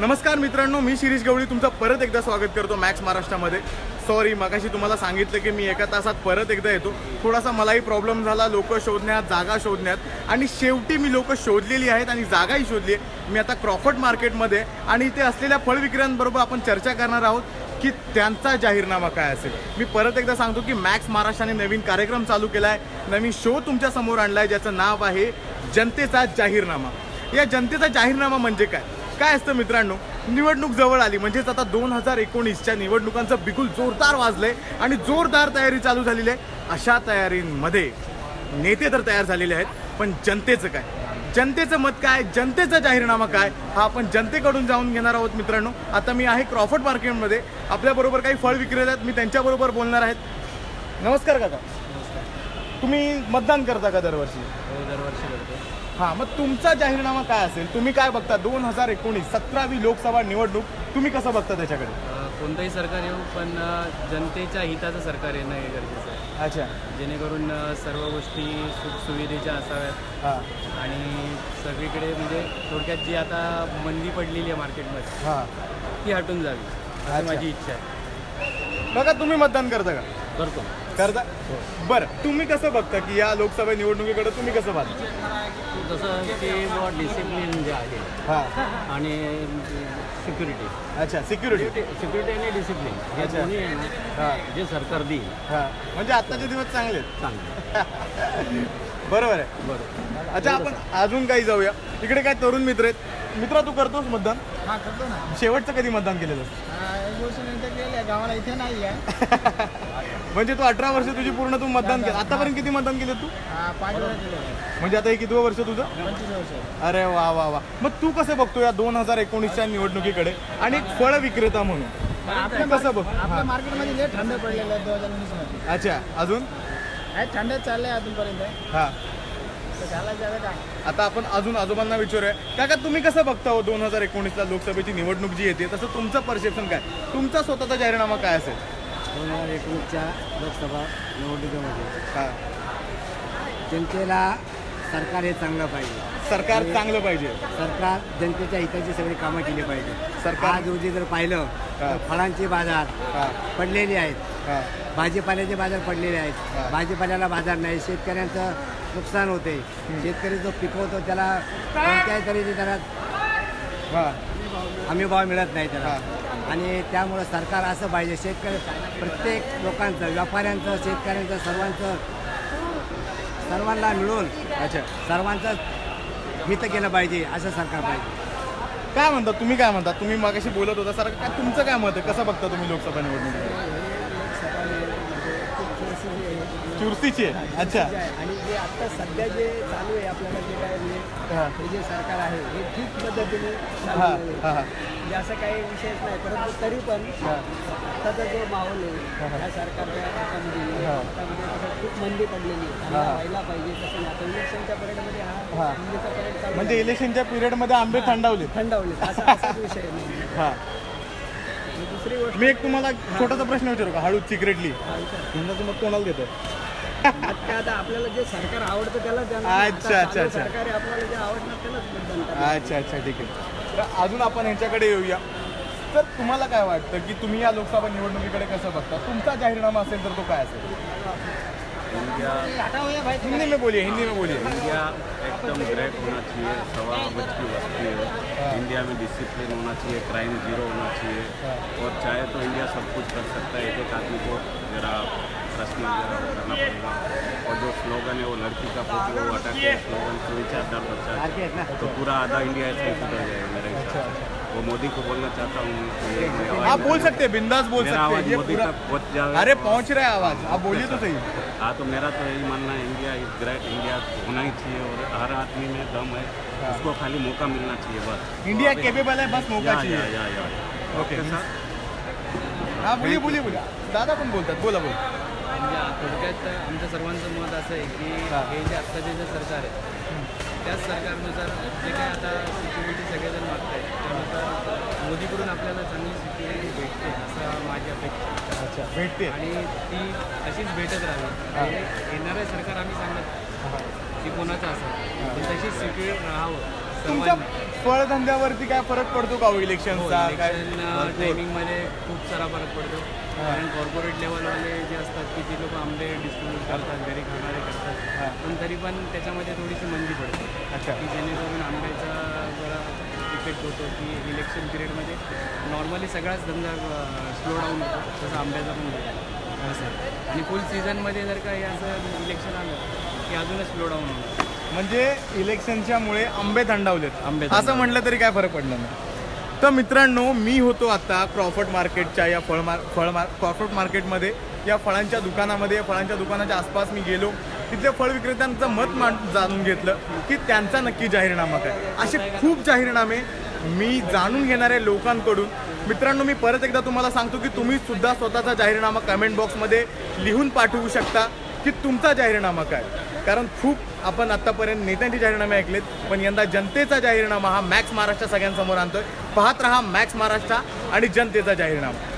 नमस्कार मित्रांनो मी शिरीष गवळी तुमचं परत एकदा स्वागत करतो मॅक्स महाराष्ट्रामध्ये. सॉरी मगाशी तुम्हाला सांगितलं की मी एका तासात परत एकदा येतो. थोडासा मलाही प्रॉब्लेम झाला लोक शोधण्यात जागा शोधण्यात. आणि शेवटी मी लोक शोधलेली आहेत आणि जागाही शोधली आहे. मी आता क्रॉफर्ट मार्केटमध्ये आणि इथे असलेल्या फळ विक्रेत्यांबरोबर आपण चर्चा करणार आहोत की त्यांचा जाहीरनामा काय असेल. मी परत एकदा सांगतो की मॅक्स महाराष्ट्राने नवीन कार्यक्रम चालू केला आहे नवीन शो तुमच्यासमोर आणला आहे ज्याचं नाव आहे जनतेचा जाहीरनामा. या जनतेचा जाहीरनामा म्हणजे काय? काय असतं मित्रांनो? निवडणूक जवळ आली. म्हणजेच आता दोन हजार एकोणीसच्या निवडणुकांचं बिगुल जोरदार वाजलंय आणि जोरदार तयारी चालू झालेली आहे. अशा तयारींमध्ये नेते तर तयार झालेले आहेत पण जनतेचं काय? जनतेचं मत काय? जनतेचा जाहीरनामा काय? हा आपण जनतेकडून जाऊन घेणार आहोत मित्रांनो. आता मी आहे क्रॉफर्ड मार्केटमध्ये. आपल्याबरोबर काही फळ विक्रेते आहेत. मी त्यांच्याबरोबर बोलणार आहेत नमस्कार काका. तुम्ही मतदान करता का दरवर्षी? हो दरवर्षी करतो. हा मग तुमचा जाहीरनामा काय असेल? तुम्ही काय बघता? दोन हजार एकोणीस सतरावी लोकसभा निवडणूक तुम्ही कसं बघता त्याच्याकडे? अ, कोणतंही सरकार येऊ पण अ, जनतेच्या हिताचं सरकार येणं हे गरजेचं आहे. अच्छा. जेणेकरून अ, सर्व गोष्टी सुखसुविधेच्या असाव्यात. हा. आणि सगळीकडे म्हणजे थोडक्यात जी आता मंदी पडलेली आहे मार्केटमध्ये हा. ती हटून जावी अच्छा. अशी माझी इच्छा आहे. बघा तुम्ही मतदान करता का? करतो. करता बरं तुम्ही कसं बघता की या लोकसभा निवडणुकीकडे तुम्ही कसं पाहता? तसं की डिसिप्लिन जे आहे हा. आणि सिक्युरिटी अच्छा सिक्युरिटी सिक्युरिटी आणि डिसिप्लिन हे अच्छा. दोन्ही आहे हा. जे सरकार देईल. हा. म्हणजे आत्ताचे दिवस चांगले आहेत. चांगलं. बरोबर आहे. बरोबर. अच्छा आपण अजून काही जाऊया. इकडे काय तरुण मित्र आहेत? मित्र तू करतोस मतदान? हा करतो ना. शेवटचं कधी मतदान केलेलं? हा, गेले गावाला इथे नाही आहे म्हणजे तू अठरा वर्ष तुझी पूर्ण तू मतदान केलं. आतापर्यंत किती मतदान केलं तू? पाच केले. म्हणजे आता हे किती वर्ष तुझं? अरे वा वा वा. मग तू कसं बघतो या दोन हजार एकोणीसच्या निवडणुकीकडे? आणि एक फळ विक्रेता म्हणून. तू कसं बघ. मार्केटमध्ये थंड पडलेलं आहे दोन हजार अच्छा अजून? थंड चाललंय अजूनपर्यंत. हा. आता आपण अजून आजोबांना विचारूया. काका तुम्ही कसं बघता हो दोन हजार एकोणीसला लोकसभेची निवडणूक जी येते? तसं तुमचं परसेप्शन काय? तुमचा स्वतःचा जाहीरनामा काय असेल? दोन हजार एकोणीसच्या लोकसभा निवडणुकीमध्ये हा. जनतेला सरकार हे चांगलं पाहिजे. सरकार चांगलं पाहिजे. सरकार जनतेच्या हिताची सगळी कामं केली पाहिजे. सरकार- आज रोजी जर पाहिलं. तर फळांचे बाजार पडलेले आहेत. भाजीपाल्याचे बाजार पडलेले. आहेत. भाजीपाल्याला बाजार नाही. शेतकऱ्यांचं नुकसान होते. शेतकरी जो पिकवतो त्याला कोणत्याही तऱ्हेचे त्याला हा हमी भाव मिळत नाही त्याला. आणि त्यामुळं सरकार असं पाहिजे शेतकरी प्रत्येक लोकांचं व्यापाऱ्यांचं शेतकऱ्यांचं सर्वांचं सर्वांना मिळून अच्छा. सर्वांचं हित केलं पाहिजे असं सरकार पाहिजे. काय म्हणता तुम्ही काय म्हणता? तुम्ही मागाशी बोलत होता सर काय तुमचं काय मत आहे? कसं बघता तुम्ही लोकसभा निवडणूक चुरशीची. आहे अच्छा. आणि जे आता सध्या जे चालू आहे आपल्याला जे काय म्हणजे हा. जे सरकार आहे हे ठीक पद्धतीने म्हणजे असं काही विषयच नाही परंतु तरी पण. आताचा जो माहोल आहे या सरकारच्या कसं खूप मंदी पडलेली व्हायला पाहिजे तसं आता इलेक्शनच्या पिरियडमध्ये हा म्हणजे. इलेक्शनच्या पिरियडमध्ये आंबे थंडावले थंडावले असा विषय हा. दुसरी गोष्ट मी एक तुम्हाला छोटासा प्रश्न विचारू का हळूच सिक्रेटली हा. यंदाचं मग कोणाला देतं आता आपल्याला जे सरकार आवडतं त्याला. अच्छा, अच्छा, अच्छा. आपल्याला जे आवडणार त्यालाच. अच्छा अच्छा ठीक आहे तर अजून आपण ह्यांच्याकडे येऊया तर तुम्हाला काय वाटतं की तुम्ही या लोकसभा निवडणुकीकडे कसं बघता तुमचा जाहीरनामा असेल तर तो काय असेल हिंदी में बोलिए हिंदी में बोलिए। इंडिया एकदम ग्रेट होना चाहिए सवा अबज की वस्ती है। इंडिया में डिसिप्लिन होना चाहिए क्राइम ज़ीरो होना चाहिए। और चाहे तो इंडिया सब कुछ कर सकता है एक एक आदमी को जरा प्रश्न जरा करना पड़ेगा। और जो स्लोगन है वो लड़की का फ़ोटो वो हटा के स्लोगन सुविचार दर बच्चा। तो पूरा आधा इंडिया ऐसे ही सुधर जाएगा मेरे हिसाब से। वो मोदी को बोलना चाहता हूँ आप बोल सकते हैं बिंदास बोल सकते हैं ये मोदी पूरा तक पहुँच जाए अरे पहुँच रहा है आवाज़। आप बोलिए तो सही। हाँ तो मेरा तो यही मानना है इंडिया इज़ ग्रेट इंडिया होना ही चाहिए और हर आदमी में दम है। उसको खाली मौका मिलना चाहिए बस। इंडिया केपेबल है बस मौका चाहिए। ओके सर हा बोलिए बोलिए बोलिए। दादा पण बोलतात बोला बोला। म्हणजे थोडक्यात आमचं सर्वांचं मत असं आहे की हे। जे आत्ताचे जे सरकार आहे त्याच सरकारनुसार जे काय आता सिक्युरिटी सगळेजण मागत आहेत त्यानुसार मोदीकडून आपल्याला चांगली सिक्युरिटी भेटते असं माझी अपेक्षा. अच्छा भेटते. आणि ती अशीच भेटत राहावी येणारं सरकार आम्ही सांगत की कोणाचं असेल. पण तशीच सिक्युरिटी राहावं. तुमच्या फळधंद्यावरती काय फरक पडतो का हो इलेक्शनचा काय इलेक्शन टायमिंगमध्ये खूप सारा फरक पडतो. कारण कॉर्पोरेट लेवलवाले जे असतात की ते लोक आंबे डिस्ट्रीब्यूट करतात घरी खाणारे करतात. पण तरी पण त्याच्यामध्ये थोडीशी मंदी अच्छा. की जेणेकरून आंब्याचा जरा इफेक्ट होतो की इलेक्शन पिरियडमध्ये नॉर्मली सगळाच धंदा स्लो डाऊन होतो तसं आंब्याचा पण होतो असं. आणि फुल सीझनमध्ये जर का हे असं इलेक्शन आलं की अजूनच स्लो डाऊन होणार म्हणजे इलेक्शनच्या मुळे आंबे थंडावलेत. आंबे असं म्हटलं तरी काय फरक पडला नाही. तर मित्रांनो मी होतो आता क्रॉफर्ड मार्केटच्या या फळ मार फळ मार क्रॉफर्ड मार्केटमध्ये या फळांच्या दुकानामध्ये या फळांच्या दुकानाच्या आसपास मी गेलो. तिथल्या फळ विक्रेत्यांचं मत मान जाणून घेतलं की त्यांचा नक्की जाहीरनामा काय. असे खूप जाहीरनामे मी जाणून घेणाऱ्या लोकांकडून. मित्रांनो मी परत एकदा तुम्हाला सांगतो की तुम्ही सुद्धा स्वतःचा जाहीरनामा कमेंट बॉक्समध्ये लिहून पाठवू शकता की तुमचा जाहीरनामा काय. कारण खूप आपण आतापर्यंत नेत्यांचे जाहीरनामे ऐकलेत पण यंदा जनतेचा जाहीरनामा हा मॅक्स महाराष्ट्र सगळ्यांसमोर आणतोय. पाहत रहा मॅक्स महाराष्ट्र आणि जनतेचा जाहीरनामा.